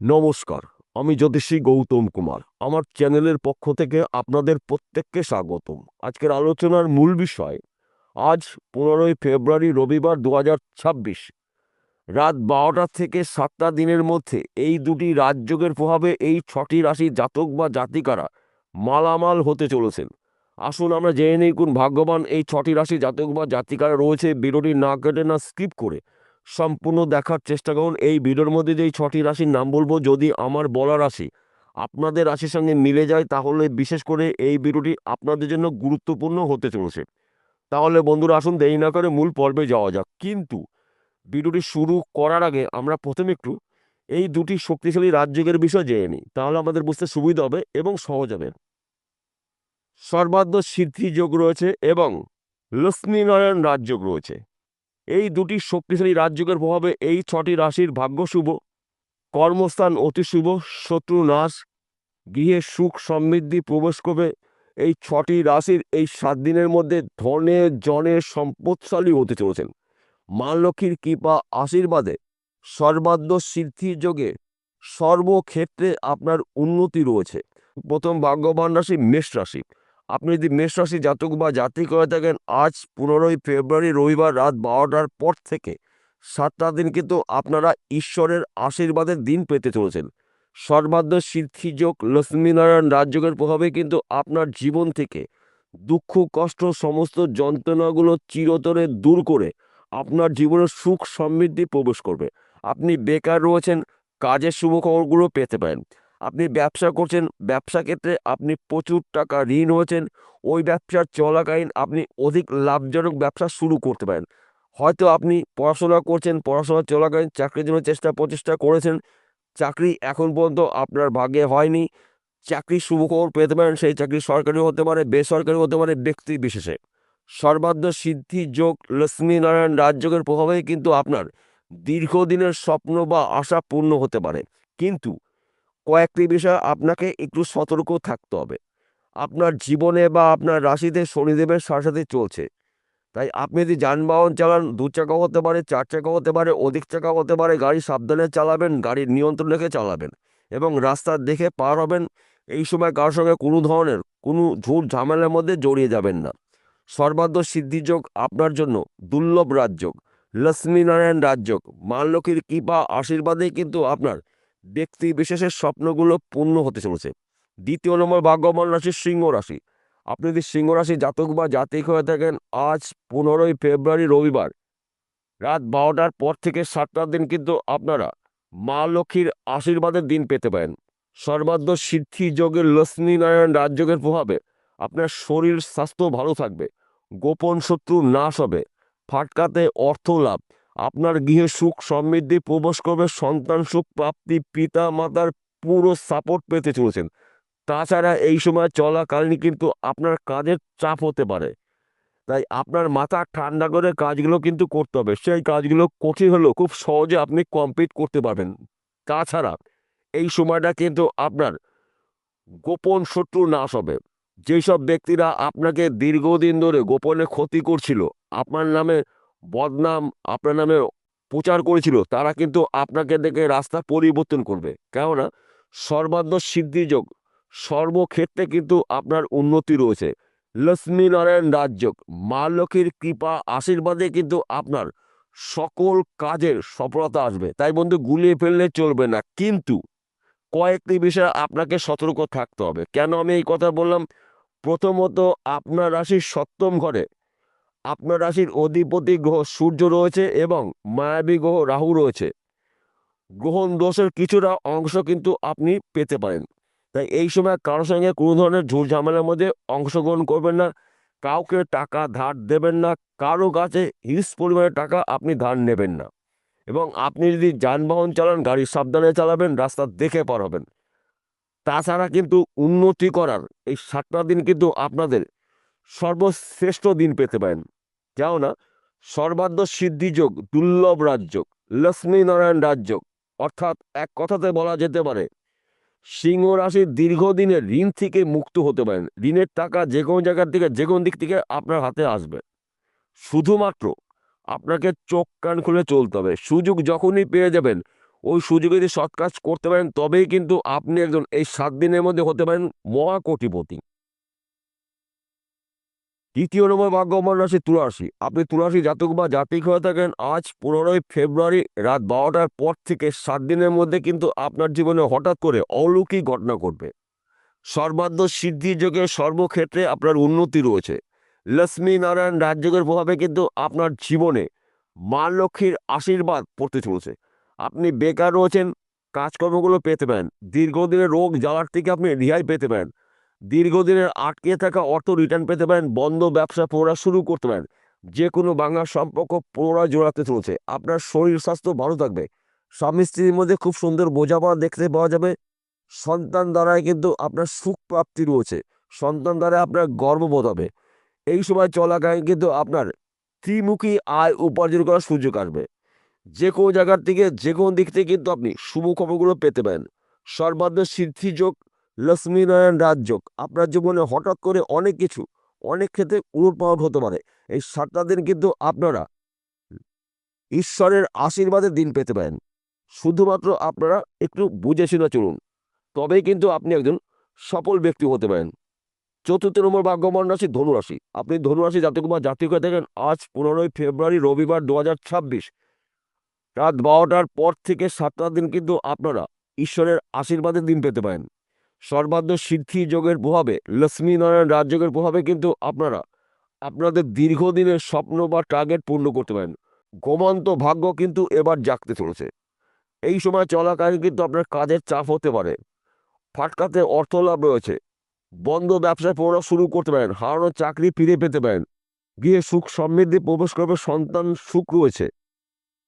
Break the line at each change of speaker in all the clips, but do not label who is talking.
নমস্কার, আমি জ্যোতিষী গৌতম কুমার। আমার চ্যানেলের পক্ষ থেকে আপনাদের প্রত্যেককে স্বাগতম। আজকের আলোচনার মূল বিষয়, আজ পনেরোই ফেব্রুয়ারি রবিবার দু রাত বারোটা থেকে সাতটা দিনের মধ্যে এই দুটি রাজযোগের প্রভাবে এই ছটি রাশি জাতক বা জাতিকারা মালামাল হতে চলেছেন। আসুন আমরা জেনে নিই, কোন ভাগ্যবান এই ছটি রাশি জাতক বা জাতিকারা রয়েছে। বিরোধী না কেটে না স্কিপ করে সম্পূর্ণ দেখার চেষ্টা করুন। এই ভিডিওর মধ্যে যেই ছটি রাশির নাম বলব, যদি আমার বলা রাশি আপনাদের রাশির সঙ্গে মিলে যায়, তাহলে বিশেষ করে এই ভিডিওটি আপনাদের জন্য গুরুত্বপূর্ণ হতে চলেছে। তাহলে বন্ধুরা আসুন, দেরি না করে মূল পর্বে যাওয়া যাক। কিন্তু ভিডিওটি শুরু করার আগে আমরা প্রথমে একটু এই দুটি শক্তিশালী রাজ্যের বিষয় জেনে নিই। তাহলে আমাদের বুঝতে সুবিধা হবে এবং সহজ হবে। সর্বাধ্য সিদ্ধি যোগ রয়েছে এবং লক্ষ্মীনারায়ণ রাজযোগ রয়েছে। এই দুটি শক্তিশালী রাজযোগের প্রভাবে এই ছটি রাশির ভাগ্য শুভ, কর্মস্থান অতি শুভ, শত্রু নাশ, গৃহে সুখ সমৃদ্ধি প্রবেশ করবে। এই ছটি রাশির এই সাত দিনের মধ্যে ধনে, জনে সম্পদশালী হতে চলেছেন। মা লক্ষ্মীর কৃপা আশীর্বাদে সর্বাধ্য সিদ্ধি যোগে সর্বক্ষেত্রে আপনার উন্নতি রয়েছে। প্রথম ভাগ্যবান রাশি, মেষ রাশি। আপনি যদি মেষ রাশি জাতক বা জাতি করে থাকেন, আজ পনেরোই ফেব্রুয়ারি রবিবার রাত বারোটার পর থেকে সাতটা দিন কিন্তু আপনারা ঈশ্বরের আশীর্বাদের দিন পেতে চলেছেন। সর্বাধ্য সিদ্ধিযোগ, লক্ষ্মীনারায়ণ রাজযোগের প্রভাবে কিন্তু আপনার জীবন থেকে দুঃখ, কষ্ট, সমস্ত যন্ত্রণাগুলো চিরতরে দূর করে আপনার জীবনে সুখ সমৃদ্ধি প্রবেশ করবে। আপনি বেকার রয়েছেন, কাজের শুভ খবরগুলো পেতে পারেন। আপনি ব্যবসা করছেন, ব্যবসা ক্ষেত্রে আপনি প্রচুর টাকা ঋণ হয়েছেন, ওই ব্যবসার চলাকালীন আপনি অধিক লাভজনক ব্যবসা শুরু করতে পারেন। হয়তো আপনি পড়াশোনা করছেন পড়াশোনা চলাকালীন চাকরির জন্য চেষ্টা প্রচেষ্টা করেছেন, চাকরি এখন পর্যন্ত আপনার ভাগে হয়নি, চাকরির শুভখবর পেতে পারেন, সেই চাকরি সরকারি হতে পারে, বেসরকারি হতে পারে ব্যক্তি বিশেষে। সর্বাধ্য সিদ্ধি যোগ লক্ষ্মীনারায়ণ রাজযোগের প্রভাবেই কিন্তু আপনার দীর্ঘদিনের স্বপ্ন বা আশা পূর্ণ হতে পারে। কিন্তু কয়েকটি বিষয় আপনাকে একটু সতর্ক থাকতে হবে। আপনার জীবনে বা আপনার রাশিতে শনিদেবের সাথে চলছে। তাই আপনি যদি যানবাহন চালান দু চাকা হতে পারে, চার চাকা হতে পারে, অধিক চাকা হতে পারে, গাড়ি সাবধানে চালাবেন, গাড়ির নিয়ন্ত্রণ রেখে চালাবেন এবং রাস্তা দেখে পার হবেন, এই সময় কারোর সঙ্গে কোনো ধরনের, কোনো ঝুট ঝামেলার মধ্যে জড়িয়ে যাবেন না। সর্বাধ্য সিদ্ধিযোগ আপনার জন্য, দুর্লভ রাজযোগ। লক্ষ্মীনারায়ণ রাজযোগ। মা লক্ষ্মীর কৃপা আশীর্বাদে কিন্তু আপনার ব্যক্তি বিশেষের স্বপ্নগুলো পূর্ণ হতে চলেছে। দ্বিতীয় নম্বর, ভাগ্যবান রাশি সিংহ রাশি। আপনি যদি সিংহ রাশি জাতক বা জাতিক হয়ে থাকেন, আজ পনেরোই ফেব্রুয়ারি, রবিবার। রাত বারোটার পর থেকে সাতটার দিন কিন্তু আপনারা মা লক্ষ্মীর আশীর্বাদের দিন পেতে পারেন। সর্বাধ্য সিদ্ধি যোগের লক্ষ্মীনারায়ণ রাজযোগের প্রভাবে আপনার শরীর, স্বাস্থ্য ভালো থাকবে। গোপন শত্রু নাশ হবে। ফাটকাতে অর্থ লাভ। আপনার গৃহে সুখ সমৃদ্ধি, প্রবেশ করবে, সন্তান সুখ প্রাপ্তি পিতা মাতার পুরো সাপোর্ট পেতে চলেছেন। তাছাড়া এই সময় চলাকালীন কিন্তু আপনার কাজের চাপ হতে পারে। তাই আপনার মাথা ঠান্ডা করে কাজগুলো কিন্তু করতে হবে। সেই কাজগুলো কঠিন হলেও খুব সহজে আপনি কমপ্লিট করতে পারবেন। তাছাড়া এই সময়টা কিন্তু আপনার গোপন শত্রু নাশ হবে। যেসব ব্যক্তিরা আপনাকে দীর্ঘদিন ধরে গোপনে ক্ষতি করছিল, আপনার নামে বদনাম আপনার নামে প্রচার করেছিল, তারা কিন্তু আপনাকে দেখে রাস্তা পরিবর্তন করবে। কেননা সর্বাধ্য সিদ্ধিযোগ সর্বক্ষেত্রে কিন্তু আপনার উন্নতি রয়েছে। লক্ষ্মীনারায়ণ রাজযোগ মা লক্ষ্মীর কৃপা আশীর্বাদে কিন্তু আপনার সকল কাজের সফলতা আসবে। তাই বন্ধু, গুলিয়ে ফেললে চলবে না। কিন্তু কয়েকটি বিষয়ে আপনাকে সতর্ক থাকতে হবে। কেন আমি এই কথা বললাম? প্রথমত, আপনার রাশির সপ্তম ঘরে আপনার রাশির অধিপতি গ্রহ সূর্য রয়েছে এবং মায়াবী গ্রহ রাহু রয়েছে। গ্রহণ দোষের কিছুটা অংশ কিন্তু আপনি পেতে পারেন। তাই এই সময় কারোর সঙ্গে কোনো ধরনের ঝুট ঝামেলার মধ্যে অংশগ্রহণ করবেন না, কাউকে টাকা ধার দেবেন না, কারও কাছে হিউজ পরিমাণে টাকা আপনি ধার নেবেন না। এবং আপনি যদি যানবাহন চালান, গাড়ি সাবধানে চালাবেন, রাস্তা দেখে পার হবেন। তাছাড়া কিন্তু উন্নতি করার এই সাতটা দিন কিন্তু আপনাদের সর্বশ্রেষ্ঠ দিন পেতে পারেন। কেননা সর্বাধ্য সিদ্ধিযোগ দুর্লভ রাজযোগ লক্ষ্মীনারায়ণ রাজযোগ অর্থাৎ এক কথাতে বলা যেতে পারে, সিংহ রাশির দীর্ঘদিনের ঋণ থেকে মুক্ত হতে পারেন। ঋণের টাকা যে কোনো জায়গার থেকে, যে কোনো দিক থেকে আপনার হাতে আসবে। শুধুমাত্র আপনাকে চোখ কান খুলে চলতে হবে। সুযোগ যখনই পেয়ে যাবেন, ওই সুযোগে যদি সৎ কাজ করতে পারেন, তবেই কিন্তু আপনি একজন এই সাত দিনের মধ্যে হতে পারেন মহা কোটিপতি তৃতীয় নম্বর ভাগ্যবান রাশি তুলারাশি। আপনি তুলারাশি জাতক বা জাতিক হয়ে থাকেন, আজ পনেরোই ফেব্রুয়ারি, রাত বারোটার পর থেকে সাত দিনের মধ্যে কিন্তু আপনার জীবনে হঠাৎ করে অলৌকিক ঘটনা ঘটবে। সর্বাধ্য সিদ্ধি যোগে সর্বক্ষেত্রে আপনার উন্নতি রয়েছে। লক্ষ্মী নারায়ণ রাজযোগের প্রভাবে কিন্তু আপনার জীবনে মা লক্ষ্মীর আশীর্বাদ পড়তে চলেছে। আপনি বেকার রয়েছেন, কাজকর্মগুলো পেতে পারেন, দীর্ঘদিনের রোগ জ্বালার থেকে আপনি রেহাই পেতে পারেন। দীর্ঘদিনের আটকে থাকা অর্থ রিটার্ন পেতে পারেন, বন্ধ ব্যবসা পুনরায় শুরু করতে পারেন। যে কোনো বাংলা সম্পর্ক পুনরায় জোড়াতে চলছে। আপনার শরীর, স্বাস্থ্য ভালো থাকবে। স্বামী স্ত্রীর মধ্যে খুব সুন্দর বোঝাপড়া দেখতে পাওয়া যাবে। সন্তান দ্বারাই কিন্তু আপনার সুখ প্রাপ্তি রয়েছে। সন্তান দ্বারা আপনার গর্ববোধ হবে। এই সময় চলাকালীন কিন্তু আপনার ত্রিমুখী আয় উপার্জন করার সুযোগ আসবে। যে কোনো জায়গার থেকে যে কোনো দিক থেকে কিন্তু আপনি শুভ খবরগুলো পেতে পারেন। সর্বাধ্য সিদ্ধিযোগ লক্ষ্মীনারায়ণ রাজযোগ আপনার জীবনে হঠাৎ করে অনেক কিছু, অনেক ক্ষেত্রে উলটপালট হতে পারে। এই সাতটা দিন কিন্তু আপনারা ঈশ্বরের আশীর্বাদের দিন পেতে পারেন। শুধুমাত্র আপনারা একটু বুঝে শুনে চলুন। তবেই কিন্তু আপনি একজন সফল ব্যক্তি হতে পারেন। চতুর্থ নম্বর ভাগ্যবান রাশি ধনুরাশি আপনি ধনুরাশি জাতক বা জাতক হয়ে থাকেন আজ পনেরোই ফেব্রুয়ারি, রবিবার দু হাজার ছাব্বিশ। রাত বারোটার পর থেকে সাতটা দিন কিন্তু আপনারা ঈশ্বরের আশীর্বাদের দিন পেতে পারেন। সর্বাধ্য সিদ্ধি যোগের প্রভাবে লক্ষ্মীনারায়ণ রাজযোগের প্রভাবে কিন্তু আপনারা, আপনাদের দীর্ঘদিনের স্বপ্ন বা টার্গেট পূর্ণ করতে পারেন। গোমান্ত ভাগ্য কিন্তু এবার জাগতে চলেছে। এই সময় চলাকালীন কিন্তু আপনার কাজের চাপ হতে পারে। ফাটকাতে অর্থ লাভ রয়েছে। বন্ধ ব্যবসায় পুনরায় শুরু করতে পারেন, হারানো চাকরি ফিরে পেতে পারেন। গিয়ে সুখ সমৃদ্ধি প্রবেশ করবে, সন্তান সুখ রয়েছে।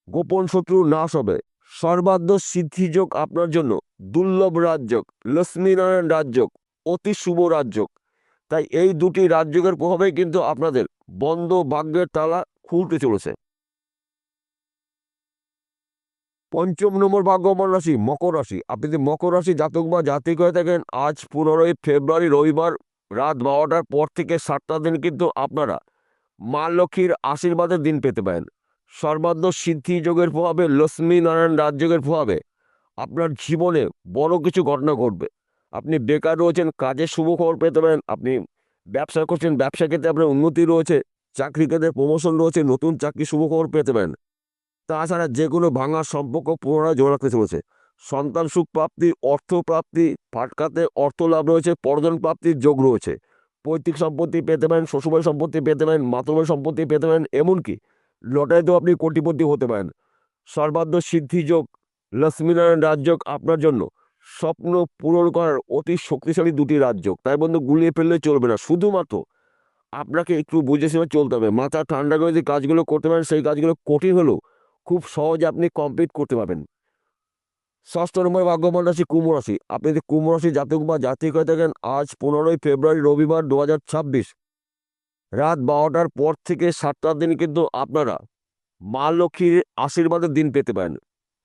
গোপন শত্রু নাশ হবে। সর্বাধ্য সিদ্ধিযোগ আপনার জন্য। দুর্লভ রাজযোগ, লক্ষ্মীনারায়ণ রাজযোগ, অতি শুভ রাজযোগ। তাই এই দুটি রাজযোগের প্রভাবে কিন্তু আপনাদের বন্ধ ভাগ্যের তালা খুলতে চলেছে। পঞ্চম নম্বর ভাগ্যবান রাশি, মকর রাশি। আপনি যদি মকর রাশি জাতক বা জাতিক হয়ে থাকেন, আজ পনেরোই ফেব্রুয়ারি, রবিবার রাত বারোটার পর থেকে সাতটা দিন কিন্তু আপনারা মা লক্ষ্মীর আশীর্বাদের দিন পেতে পারেন। সর্বাধ্য সিদ্ধি যোগের প্রভাবে লক্ষ্মী নারায়ণ রাজযোগের প্রভাবে আপনার জীবনে বড় কিছু ঘটনা ঘটবে। আপনি বেকার রয়েছেন কাজের শুভ খবর পেতে পারেন আপনি ব্যবসা করছেন, ব্যবসা ক্ষেত্রে আপনার উন্নতি রয়েছে, চাকরি ক্ষেত্রে প্রমোশন রয়েছে, নতুন চাকরি শুভ খবর পেতে পারেন তাছাড়া যে কোনো ভাঙার সম্পর্ক পুনরায় জোড়াতে চলেছে। সন্তান সুখ প্রাপ্তি, অর্থ প্রাপ্তি, ফাটকাতে অর্থ লাভ রয়েছে পর্যটন প্রাপ্তির যোগ রয়েছে। পৈতৃক সম্পত্তি পেতে পারেন শ্বশুরবাড়ি সম্পত্তি পেতে পারেন মাতৃবাড়ি সম্পত্তি পেতে পারেন এমনকি লটারিতেও আপনি কোটিপতি হতে পারেন। সর্বাধ্য সিদ্ধি যোগ, লক্ষ্মীনারায়ণ রাজযোগ আপনার জন্য। স্বপ্ন পূরণ করার অতি শক্তিশালী দুটি রাজযোগ তাই বন্ধু, গুলিয়ে ফেললে চলবে না। শুধুমাত্র আপনাকে একটু বুঝে শুনে চলতে হবে। মাথা ঠান্ডা করে যে কাজগুলো করতে পারেন, সেই কাজগুলো কঠিন হলেও খুব সহজে আপনি কমপ্লিট করতে পারবেন। ষষ্ঠ নম্বর ভাগ্যবান রাশি, কুম্ভ রাশি। আপনি যদি কুম্ভ রাশি বা জাতিক হয়ে থাকেন, আজ পনেরোই ফেব্রুয়ারি রবিবার দু হাজার ছাব্বিশ। রাত বারোটার পর থেকে সাতটার দিন কিন্তু আপনারা মা লক্ষ্মীর আশীর্বাদের দিন পেতে পারেন।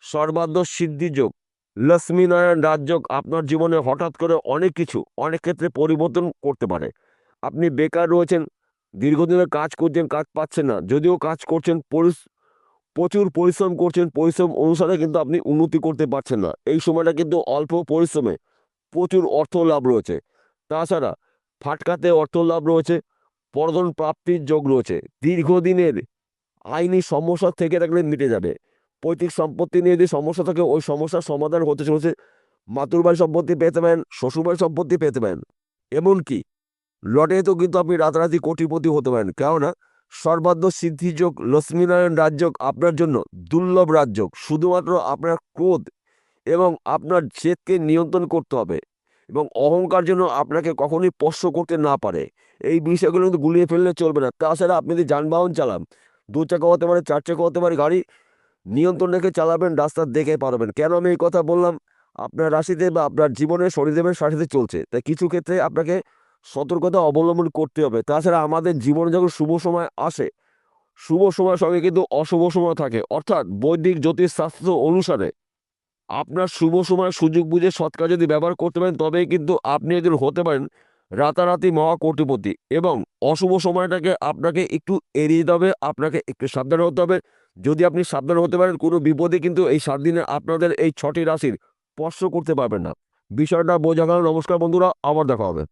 সর্বাধ্য সিদ্ধিযোগ লক্ষ্মীনারায়ণ রাজযোগ আপনার জীবনে হঠাৎ করে অনেক কিছু, অনেক ক্ষেত্রে পরিবর্তন করতে পারে। আপনি বেকার রয়েছেন, দীর্ঘদিনের কাজ করছেন, কাজ পাচ্ছেন না, যদিও কাজ করছেন প্রচুর পরিশ্রম করছেন, পরিশ্রম অনুসারে কিন্তু আপনি উন্নতি করতে পারছেন না। এই সময়টা কিন্তু অল্প পরিশ্রমে প্রচুর অর্থ লাভ রয়েছে। তাছাড়া ফাটকাতে অর্থ লাভ রয়েছে পর্যটন প্রাপ্তির যোগ রয়েছে। দীর্ঘদিনের আইনি সমস্যা থেকে থাকলে মিটে যাবে। পৈতৃক সম্পত্তি নিয়ে যদি সমস্যা থাকে, ওই সমস্যার সমাধান হতে চলেছে। মাতুরবাড়ি সম্পত্তি পেতে পারেন শ্বশুরবাড়ি সম্পত্তি পেতে পারেন। এমনকি লটারিতেও কিন্তু আপনি রাতারাতি কোটিপতি হতে পারেন। কেননা সর্বাধ্য সিদ্ধিযোগ, লক্ষ্মীনারায়ণ রাজযোগ আপনার জন্য দুর্লভ রাজযোগ। শুধুমাত্র আপনার ক্রোধ এবং আপনার জেদকে নিয়ন্ত্রণ করতে হবে। এবং অহংকার যেন আপনাকে কখনোই স্পর্শ করতে না পারে। এই বিষয়গুলো কিন্তু গুলিয়ে ফেললে চলবে না। তাছাড়া আপনি যদি যানবাহন চালান, দু চাকা হতে পারে, চার চাকা হতে পারে, গাড়ি নিয়ন্ত্রণ রেখে চালাবেন, রাস্তা দেখে পারবেন। কেন আমি এই কথা বললাম? আপনার রাশিতে বা আপনার জীবনে শনিদেবের সাথে চলছে। তাই কিছু ক্ষেত্রে আপনাকে সতর্কতা অবলম্বন করতে হবে। তাছাড়া আমাদের জীবনে যখন শুভ সময় আসে, শুভ সময়ের সঙ্গে কিন্তু অশুভ সময় থাকে। অর্থাৎ বৈদিক জ্যোতিষশাস্ত্র অনুসারে আপনার শুভ সময়, সুযোগ বুঝে সৎকার যদি ব্যবহার করতে পারেন, তবেই কিন্তু আপনি একজন হতে পারেন রাতারাতি মহা কোটিপতি এবং অশুভ সময়টাকে আপনাকে একটু এড়িয়ে দেবে আপনাকে একটু সাবধান হতে হবে। যদি আপনি সাবধান হতে পারেন, কোনো বিপদে কিন্তু এই সাত দিনে আপনাদের এই ছটি রাশির স্পর্শ করতে পারবেন না। বিষয়টা বোঝা গেল, নমস্কার বন্ধুরা, আবার দেখা হবে।